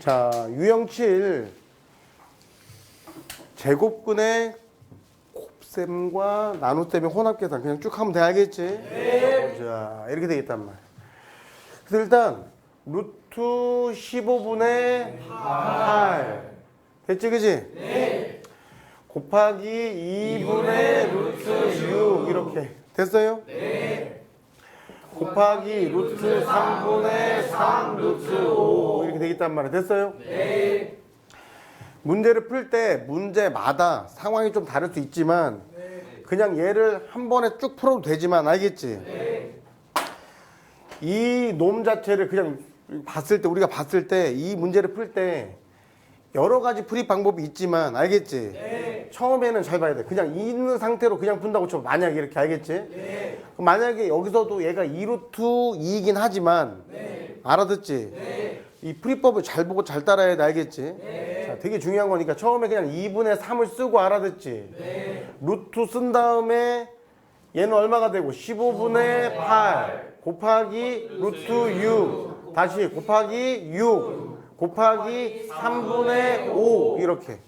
자, 유형 7 제곱근의 곱셈과 나눗셈의 혼합 계산 그냥 쭉 하면 돼 알겠지? 네. 자, 이렇게 되겠단 말이야. 그래서 일단 루트 15분의 8 됐지 그지? 네. 곱하기 2분의 루트 6 이렇게 됐어요? 네. 곱하기 루트 3분의 3 루트 5 이렇게 되겠단 말이야 됐어요? 네. 문제를 풀 때 문제마다 상황이 좀 다를 수 있지만 그냥 얘를 한 번에 쭉 풀어도 되지만 알겠지? 이놈 자체를 그냥 봤을 때 우리가 봤을 때 이 문제를 풀때 여러 가지 풀이 방법이 있지만 알겠지? 처음에는 잘 봐야 돼. 그냥 있는 상태로 그냥 푼다고 쳐. 만약에 이렇게 알겠지? 그럼 만약에 여기서도 얘가 2루트 2이긴 하지만 알아듣지? 이 풀이법을 잘 보고 잘 따라야 돼. 알겠지? 자, 되게 중요한 거니까 처음에 그냥 2분의 3을 쓰고 알아듣지? 루트 쓴 다음에 얘는 얼마가 되고 15분의 8 곱하기 루트 6 다시 곱하기 6 곱하기 3분의 5 이렇게.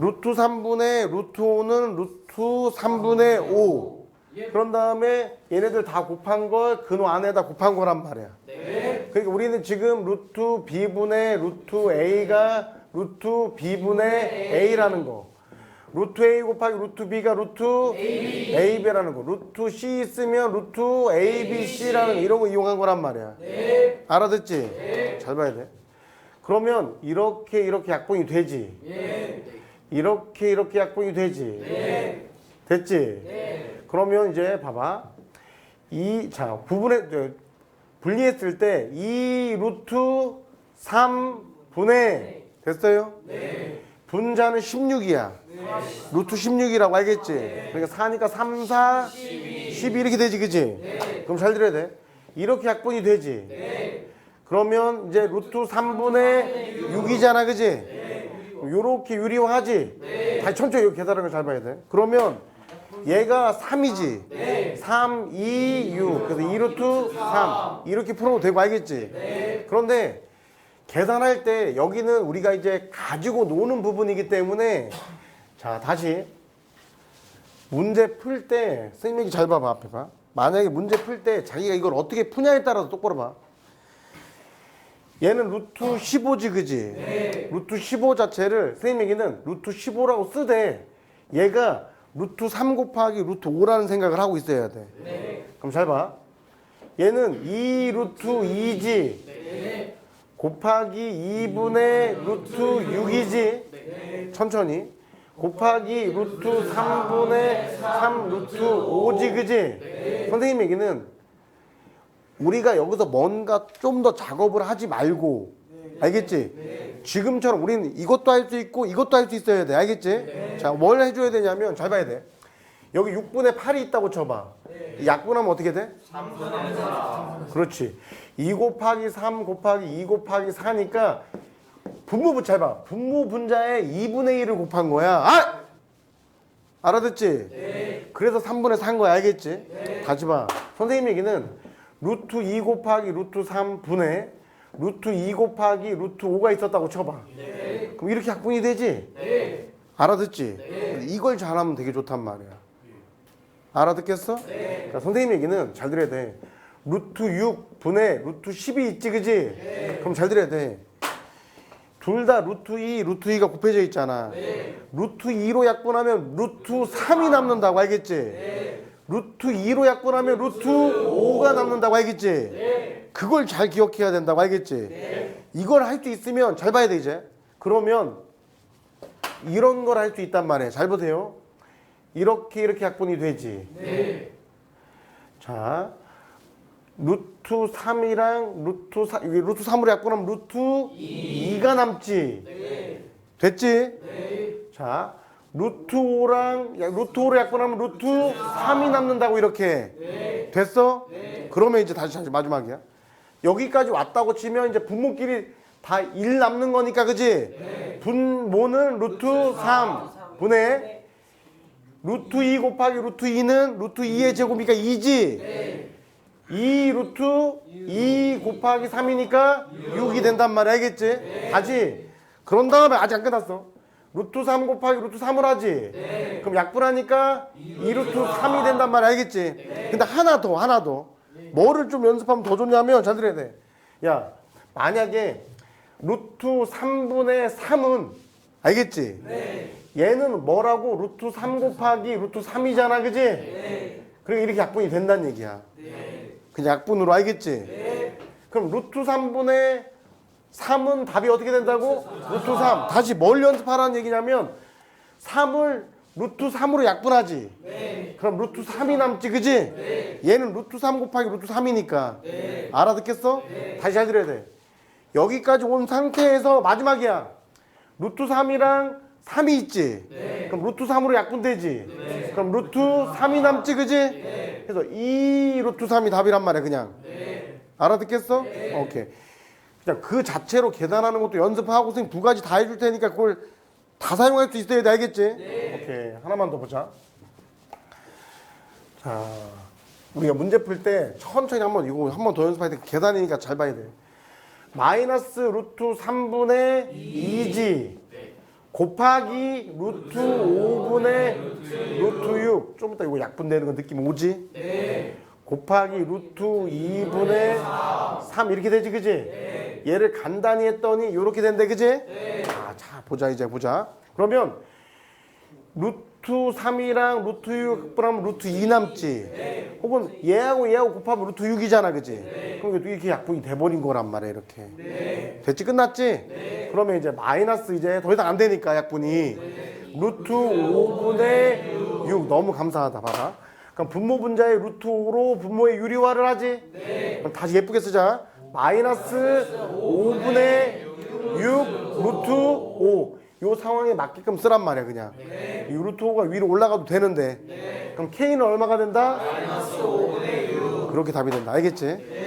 루트 3분의 루트 5는 루트 3분의 5 그런 다음에 얘네들 다 곱한 걸 근호 안에다 곱한 거란 말이야. 그러니까 우리는 지금 루트 b분의 루트 a가 루트 b분의 a라는 거 루트 a 곱하기 루트 b가 루트 ab라는 거. 루트 c 있으면 루트 abc라는 거. 이런 거 이용한 거란 말이야. 알아듣지? 잘 봐야 돼. 그러면 이렇게 이렇게 약분이 되지? 이렇게 이렇게 약분이 되지? 됐지? 그러면 이제 봐봐. 이자 저, 분리했을 때2 루트 3분의 됐어요? 분자는 16이야. 루트 16이라고 알겠지? 그러니까 4니까 3, 4, 12 이렇게 되지, 그지? 그럼 잘 들어야 돼. 이렇게 약분이 되지? 그러면 이제 루트 3분의 6이잖아, 그지? 요렇게 유리화하지? 다시 천천히 이렇게 계산하는 걸 잘 봐야 돼. 그러면 얘가 3이지? 3, 2, 6. 그래서 2루트 3. 이렇게 풀어도 되고 알겠지? 그런데 계산할 때 여기는 우리가 이제 가지고 노는 부분이기 때문에 자, 다시 문제 풀 때 선생님이 잘 봐봐 앞에 봐. 만약에 문제 풀 때 자기가 이걸 어떻게 푸냐에 따라서 똑바로 봐. 얘는 루트 15지 그지? 루트 15 자체를 선생님에게는 루트 15라고 쓰되 얘가 루트 3 곱하기 루트 5라는 생각을 하고 있어야 돼. 그럼 잘 봐. 얘는 2 루트 2지 곱하기 2분의 루트 6이지 천천히 곱하기 루트 3분의 3 루트 5지 그지? 선생님에게는 우리가 여기서 뭔가 좀 더 작업을 하지 말고 알겠지? 지금처럼 우리는 이것도 할 수 있고 이것도 할 수 있어야 돼 알겠지? 자뭘 해줘야 되냐면 잘 봐야 돼 여기 6분의 8이 있다고 쳐봐 약분하면 어떻게 돼? 3분의 4 그렇지 2 곱하기 3 곱하기 2 곱하기 4니까 분모부 잘 봐. 분모 분자에 2분의 1을 곱한 거야. 아! 알아듣지? 그래서 3분의 4인 거야. 알겠지? 다시 봐. 선생님 얘기는 루트 2 곱하기 루트 3분의 루트 2 곱하기 루트 5가 있었다고 쳐봐. 그럼 이렇게 약분이 되지? 알아듣지? 이걸 잘하면 되게 좋단 말이야. 알아듣겠어? 그러니까 선생님 얘기는 잘 들어야 돼. 루트 6분의 루트 10이 있지, 그지? 그럼 잘 들어야 돼. 둘 다 루트 2, 루트 2가 곱해져 있잖아. 루트 2로 약분하면 루트 3이 남는다고 알겠지? 루트 2로 약분하면 루트 5가 남는다고 알겠지? 그걸 잘 기억해야 된다고 알겠지? 이걸 할 수 있으면 잘 봐야 돼 이제. 그러면 이런 걸 할 수 있단 말이에요. 잘 보세요. 이렇게 이렇게 약분이 되지. 자, 루트 3이랑 루트 4, 이게 루트 3으로 약분하면 루트 2. 가 남지. 됐지? 자, 루트 5랑, 야, 루트 5로 약분하면 루트 3이 남는다고 이렇게. 됐어? 그러면 이제 다시 다시 마지막이야. 여기까지 왔다고 치면 이제 분모끼리 다 1 남는 거니까, 그지? 분모는 루트 3 분의 루트 2 곱하기 루트 2는 루트 2의 제곱이니까 2지? 2 루트 2 곱하기 3이니까 6이 된단 말이야. 알겠지? 다시 그런 다음에 아직 안 끝났어. 루트 3 곱하기 루트 3을 하지. 그럼 약분하니까 2 루트 3이 된단 말이야. 알겠지? 근데 하나 더 하나 더. 뭐를 좀 연습하면 더 좋냐면 잘 들어야 돼야 만약에 루트 3분의 3은 알겠지? 얘는 뭐라고? 루트 3 곱하기 루트 3이잖아. 그지? 그리고 이렇게 약분이 된다는 얘기야 그냥 약분으로 알겠지? 그럼 루트 3분의 3은 답이 어떻게 된다고? 루트 3 다시 뭘 연습하라는 얘기냐면 3을 루트 3으로 약분하지. 그럼 루트 3이 남지 그지? 얘는 루트 3 곱하기 루트 3이니까. 알아듣겠어? 다시 잘 들어야 돼. 여기까지 온 상태에서 마지막이야. 루트 3이랑 3이 있지? 그럼 루트 3으로 약분되지? 그럼 루트 3이 남지 그지? 그래서 2 루트 3이 답이란 말이야 그냥. 알아듣겠어? 오케이. 그냥 그 자체로 계산하는 것도 연습하고 선생님 두 가지 다 해줄 테니까 그걸 다 사용할 수 있어야 돼 알겠지? 오케이. 하나만 더 보자. 자 우리가 문제 풀 때 천천히 한번 이거 한 번 더 연습해야 돼 계산이니까 잘 봐야 돼. 마이너스 루트 3분의 2지 곱하기 루트 5분의 루트 6. 좀 이따 이거 약분 되는 거 느낌 오지? 곱하기 루트 2분의 3 이렇게 되지 그지? 얘를 간단히 했더니 이렇게 된대 그지? 아, 자 보자 이제 보자. 그러면 루트 3이랑 루트 6 합하면 루트 2 남지. 혹은 얘하고 얘하고 곱하면 루트 6이잖아 그지? 그럼 이렇게 약분이 돼버린 거란 말이야 이렇게. 됐지 끝났지? 그러면 이제 마이너스 이제 더 이상 안 되니까 약분이 루트 5분의 6 너무 감사하다 봐봐. 그럼 분모 분자의 루트 5로 분모의 유리화를 하지? 그럼 다시 예쁘게 쓰자. 마이너스 5분의 6 루트 5 요 상황에 맞게끔 쓰란 말이야 그냥. 이 루트 5가 위로 올라가도 되는데. 그럼 K는 얼마가 된다? 그렇게 답이 된다. 알겠지?